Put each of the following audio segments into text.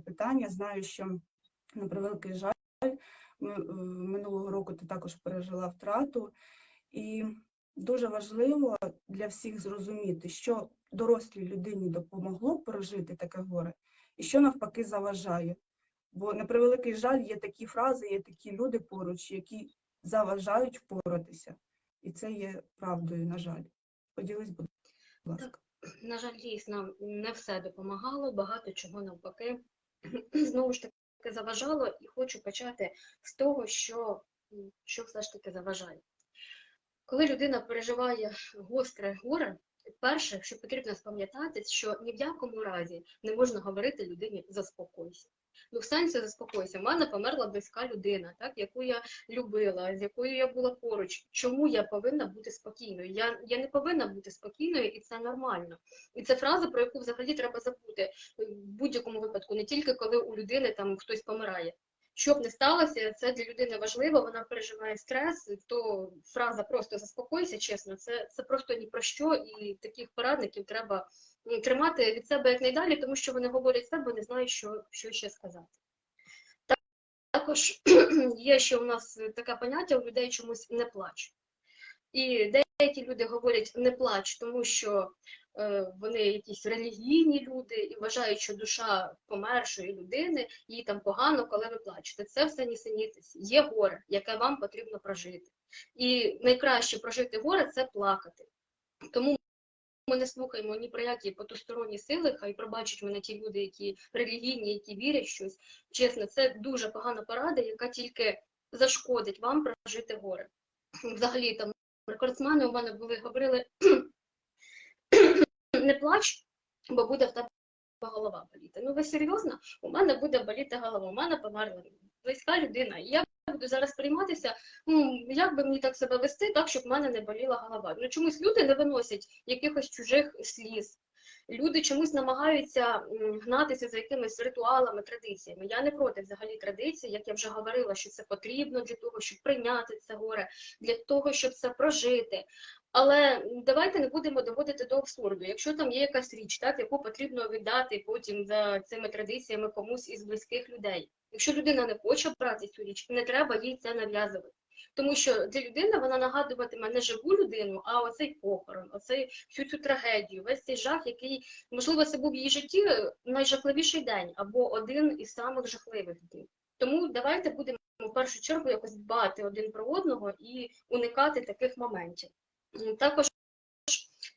питання. Знаю, що на превеликий жаль, е, минулого року ти також пережила втрату, і дуже важливо для всіх зрозуміти, що дорослій людині допомогло прожити таке горе, і що навпаки заважає. Бо на превеликий жаль є такі фрази, є такі люди поруч, які заважають впоратися. І це є правдою, на жаль. Поділись, будь ласка. На жаль, дійсно, не все допомагало, багато чого навпаки. Знову ж таки заважало, і хочу почати з того, що, що все ж таки заважає. Коли людина переживає гостре горе, перше, що потрібно спам'ятати, що ні в якому разі не можна говорити людині заспокойся. Ну, в сенсі заспокойся. У мене померла близька людина, так, яку я любила, з якою я була поруч. Чому я повинна бути спокійною? Я, я не повинна бути спокійною, і це нормально. І це фраза, про яку взагалі треба забути в будь-якому випадку, не тільки коли у людини там хтось помирає. Що б не сталося, це для людини важливо, вона переживає стрес, то фраза просто заспокойся, чесно, це, це просто ні про що, і таких порадників треба тримати від себе якнайдалі, тому що вони говорять все, бо не знають, що, що ще сказати. Також є ще у нас таке поняття у людей чомусь не плач. І деякі люди говорять не плач, тому що е, вони якісь релігійні люди і вважають, що душа помершої людини, їй там погано, коли ви плачете. Це все нісенітниці. Є горе, яке вам потрібно прожити. І найкраще прожити горе це плакати. Тому ми не слухаємо ні про які потусторонні сили, хай пробачать мене ті люди, які релігійні, які вірять щось. Чесно, це дуже погана порада, яка тільки зашкодить вам прожити горе. Взагалі там рекордсмени у мене були говорили не плач, бо буде в тебе голова боліти. Ну ви серйозно? У мене буде боліти голова, у мене померла близька людина. Я буду зараз прийматися, ну, як би мені так себе вести, так, щоб в мене не боліла голова. Ну чомусь люди не виносять якихось чужих сліз. Люди чомусь намагаються гнатися за якимись ритуалами, традиціями. Я не проти взагалі традицій, як я вже говорила, що це потрібно для того, щоб прийняти це горе, для того, щоб це прожити. Але давайте не будемо доводити до абсурду. Якщо там є якась річ, так, яку потрібно віддати потім за цими традиціями комусь із близьких людей. Якщо людина не хоче брати цю річ, не треба їй це нав'язувати. Тому що для людини вона нагадуватиме не живу людину, а оцей похорон, оцей всю цю трагедію, весь цей жах, який, можливо, це був в її житті найжахливіший день або один із самих жахливих днів. Тому давайте будемо в першу чергу якось дбати один про одного і уникати таких моментів. Також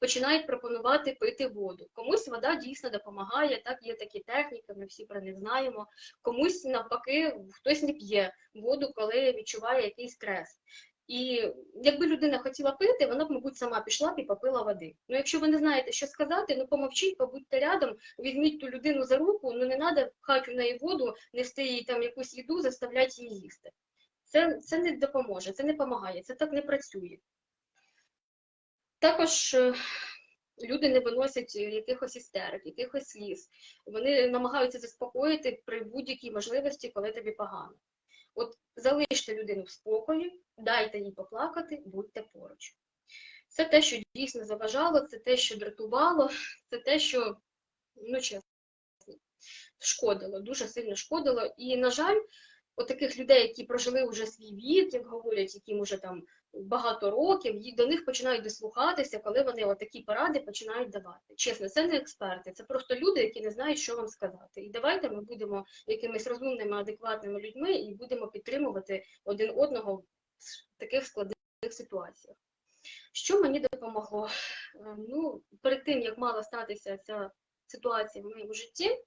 починають пропонувати пити воду. Комусь вода дійсно допомагає, так є такі техніки, ми всі про них знаємо. Комусь навпаки, хтось не п'є воду, коли відчуває якийсь стрес. І якби людина хотіла пити, вона б, мабуть, сама пішла б і попила води. Ну, якщо ви не знаєте, що сказати, ну помовчіть, побудьте рядом, візьміть ту людину за руку, ну не треба пхати у неї воду, нести їй там якусь їду, заставляти її їсти. Це, це не допоможе, це не допомагає, це так не працює. Також е, люди не виносять якихось істерик, якихось сліз. Вони намагаються заспокоїти при будь-якій можливості, коли тобі погано. От залиште людину в спокої, дайте їй поплакати, будьте поруч. Це те, що дійсно заважало, це те, що дратувало, це те, що, ну чесно, шкодило, дуже сильно шкодило. І, на жаль, от таких людей, які прожили вже свій вік, як говорять, яким вже там багато років, і до них починають дослухатися, коли вони отакі поради починають давати. Чесно, це не експерти, це просто люди, які не знають, що вам сказати. І давайте ми будемо якимись розумними, адекватними людьми і будемо підтримувати один одного в таких складних ситуаціях. Що мені допомогло? Е, Ну, перед тим, як мала статися ця ситуація в моєму житті,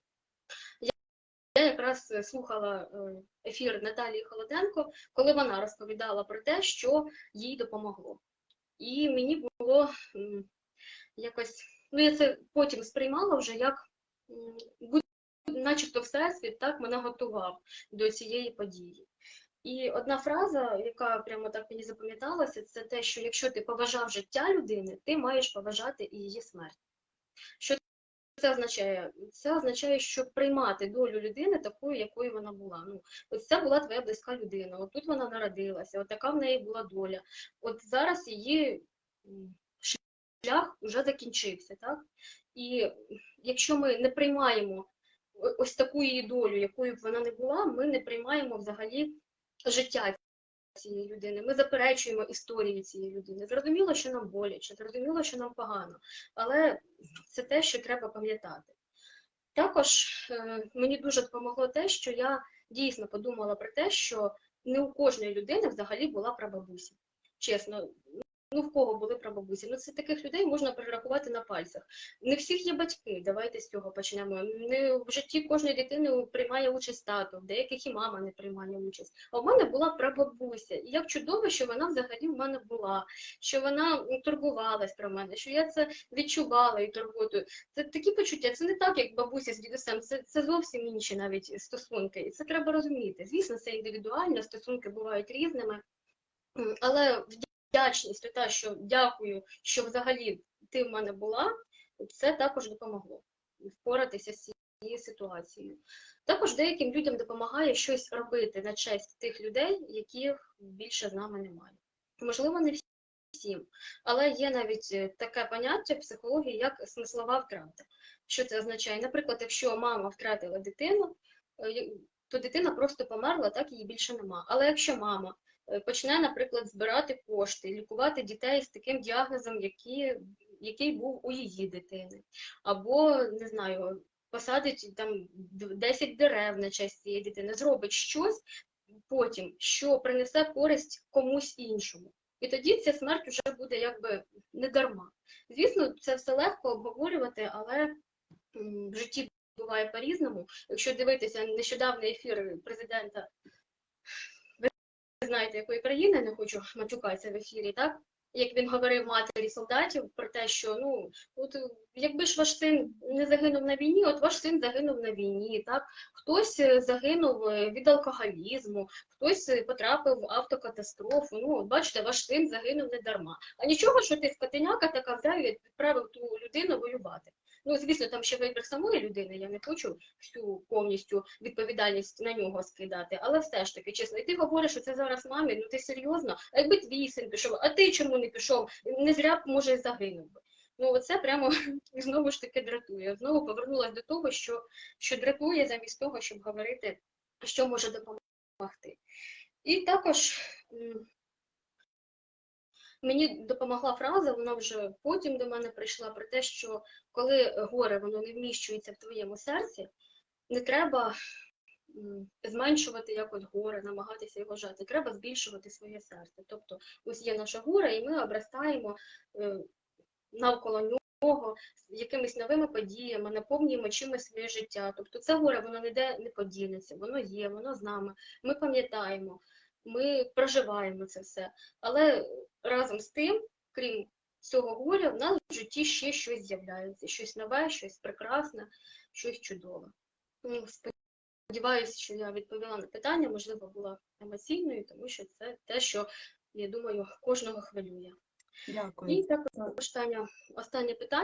я якраз е, слухала е, ефір Наталії Холоденко, коли вона розповідала про те, що їй допомогло. І мені було якось, ну я це потім сприймала вже як начебто Всесвіт так мене готував до цієї події. І одна фраза, яка прямо так мені запам'яталася, це те, що якщо ти поважав життя людини, ти маєш поважати і її смерть. Що це означає? Це означає, що приймати долю людини такою, якою вона була. Ну, ось це була твоя близька людина, от тут вона народилася, от така в неї була доля. От зараз її шлях вже закінчився, так? І якщо ми не приймаємо ось таку її долю, якою б вона не була, ми не приймаємо взагалі життя цієї людини. Ми заперечуємо історію цієї людини. Зрозуміло, що нам боляче, зрозуміло, що нам погано, але це те, що треба пам'ятати. Також е, мені дуже допомогло те, що я дійсно подумала про те, що не у кожної людини взагалі була прабабуся. Чесно, ну в кого були прабабусі? Ну це таких людей можна перерахувати на пальцях. Не всіх є батьки, давайте з цього почнемо. Не в житті кожної дитини приймає участь тато, в деяких і мама не приймає участь. А в мене була прабабуся, і як чудово, що вона взагалі в мене була, що вона турбувалась про мене, що я це відчувала і турботою. Це такі почуття, це не так, як бабуся з дідусем, це, це зовсім інші навіть стосунки. І це треба розуміти. Звісно, це індивідуально, стосунки бувають різними, але вдячність, те, що дякую, що взагалі ти в мене була, це також допомогло впоратися з цією ситуацією. Також деяким людям допомагає щось робити на честь тих людей, яких більше з нами немає. Можливо, не всім, але є навіть е, таке поняття в психології, як смислова втрата. Що це означає? Наприклад, якщо мама втратила дитину, е, то дитина просто померла, так її більше нема. Але якщо мама почне, наприклад, збирати кошти, лікувати дітей з таким діагнозом, який, який був у її дитини, або не знаю, посадить там 10 дерев на честь цієї дитини, зробить щось потім, що принесе користь комусь іншому. І тоді ця смерть вже буде якби не дарма. Звісно, це все легко обговорювати, але в житті буває по-різному. Якщо дивитися нещодавний ефір президента, знаєте, якої країни, не хочу матюкатися в ефірі, так? Як він говорив матері солдатів про те, що ну от якби ж ваш син не загинув на війні, от ваш син загинув на війні, так хтось е, загинув е, від алкоголізму, хтось е, потрапив в автокатастрофу. Ну, от бачите, ваш син загинув не дарма. А нічого, що ти скотиняка така взяв і відправив ту людину воювати. Ну, звісно, там ще вибір самої людини, я не хочу всю повністю відповідальність на нього скидати, але все ж таки, чесно, і ти говориш, що це зараз мамі, ну ти серйозно? А якби твій син пішов, а ти чому не пішов? Не зря б, може, загинув би. Ну, оце прямо знову ж таки дратує. Знову повернулася до того, що, що дратує замість того, щоб говорити, що може допомогти. І також мені допомогла фраза, вона вже потім до мене прийшла про те, що коли горе воно не вміщується в твоєму серці, не треба зменшувати якось горе, намагатися його жати. Треба збільшувати своє серце. Тобто, ось є наше горе, і ми обростаємо е, навколо нього якимись новими подіями, наповнюємо чимось своє життя. Тобто це горе воно ніде не подінеться, воно є, воно з нами. Ми пам'ятаємо, ми проживаємо це все. Але разом з тим, крім цього горя, в нас в житті ще щось з'являється, щось нове, щось прекрасне, щось чудове. Сподіваюся, що я відповіла на питання, можливо, була емоційною, тому що це те, що, я думаю, кожного хвилює. Дякую. І також останнє, останнє питання.